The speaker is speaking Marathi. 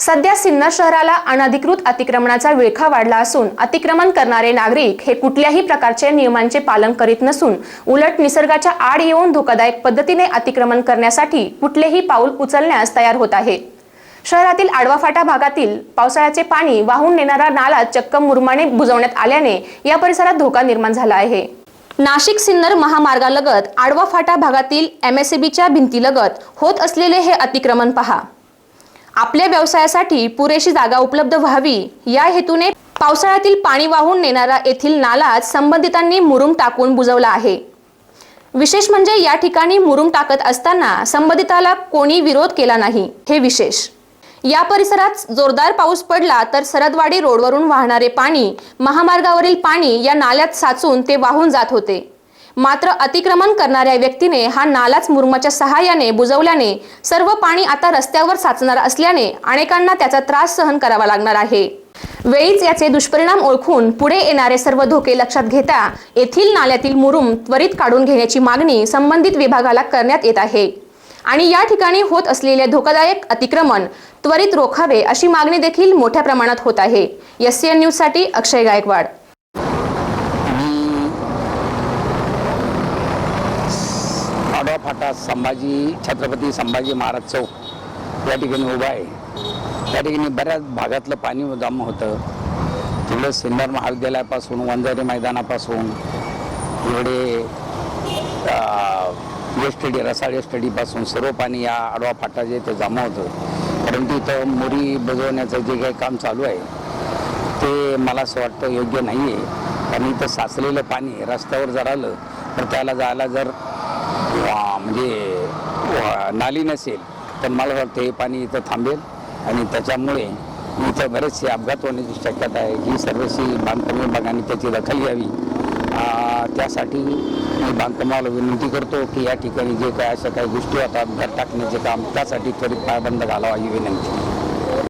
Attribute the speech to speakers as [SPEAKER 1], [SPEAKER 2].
[SPEAKER 1] सध्या सिन्नर शहराला अनधिकृत अतिक्रमणाचा विळखा वाढला असून अतिक्रमण करणारे नागरिक हे कुठल्याही प्रकारचे नियमांचे पालन करीत नसून उलट निसर्गाच्या आड येऊन धोकादायक पद्धतीने अतिक्रमण करण्यासाठी कुठलेही पाऊल उचलण्यास तयार होत आहे. शहरातील आडवा फाटा भागातील पावसाळ्याचे पाणी वाहून नेणारा नाला चक्क मुरमाने बुजवण्यात आल्याने या परिसरात धोका निर्माण झाला आहे. नाशिक सिन्नर महामार्गालगत आडवा फाटा भागातील एमएसएबीच्या भिंतीलगत होत असलेले हे अतिक्रमण पहा. आपल्या व्यवसायासाठी पुरेशी जागा उपलब्ध व्हावी या हेतूने पावसाळ्यातील पाणी वाहून नेणारा येथील नालाच संबंधितांनी मुरुम टाकून बुजवला आहे. विशेष म्हणजे या ठिकाणी मुरुम टाकत असताना संबंधिताला कोणी विरोध केला नाही हे विशेष. या परिसरात जोरदार पाऊस पडला तर सरदवाडी रोडवरून वाहणारे पाणी महामार्गावरील पाणी या नाल्यात साचून ते वाहून जात होते. मात्र अतिक्रमण करणाऱ्या व्यक्तीने हा नालाच मुरुमाच्या सहाय्याने बुजवल्याने सर्व पाणी आता रस्त्यावर साचणार असल्याने अनेकांना त्याचा त्रास सहन करावा लागणार आहे. वेळीच याचे दुष्परिणाम ओळखून पुढे येणारे सर्व धोके लक्षात घेता येथील नाल्यातील मुरुम त्वरित काढून घेण्याची मागणी संबंधित विभागाला करण्यात येत आहे. आणि या ठिकाणी होत असलेले धोकादायक अतिक्रमण त्वरित रोखावे अशी मागणी देखील मोठ्या प्रमाणात होत आहे. एस सी एन न्यूजसाठी अक्षय गायकवाड
[SPEAKER 2] मी आडवा फाटा संभाजी छत्रपती संभाजी महाराज चौक या ठिकाणी उभा आहे. त्या ठिकाणी बऱ्याच भागातलं पाणी जमा होतं. तिकडे सिन्नर महाविद्यालयापासून वंजारी मैदानापासून इकडे एसटीडी रसाळ एसटीडीपासून सर्व पाणी या आडवा फाटा जे ते जमा होतं. परंतु इथं मोरी बजवण्याचं जे काही काम चालू आहे ते मला असं वाटतं योग्य नाही आहे कारण इथं साचलेलं पाणी रस्त्यावर जर आलं तर त्याला जायला जर म्हणजे वा- नाली नसेल तर मला वाटतं हे पाणी इथं थांबेल. आणि त्याच्यामुळे इथं बरेचसे अपघात होण्याची शक्यता आहे. ही सर्वशी बांधकाम विभागाने त्याची दखल घ्यावी. त्यासाठी मी बांधकामाला विनंती करतो की या ठिकाणी जे काय अशा काही गोष्टी होतात घर टाकण्याचे काम त्यासाठी त्वरित पायबंद घालावा ही विनंती.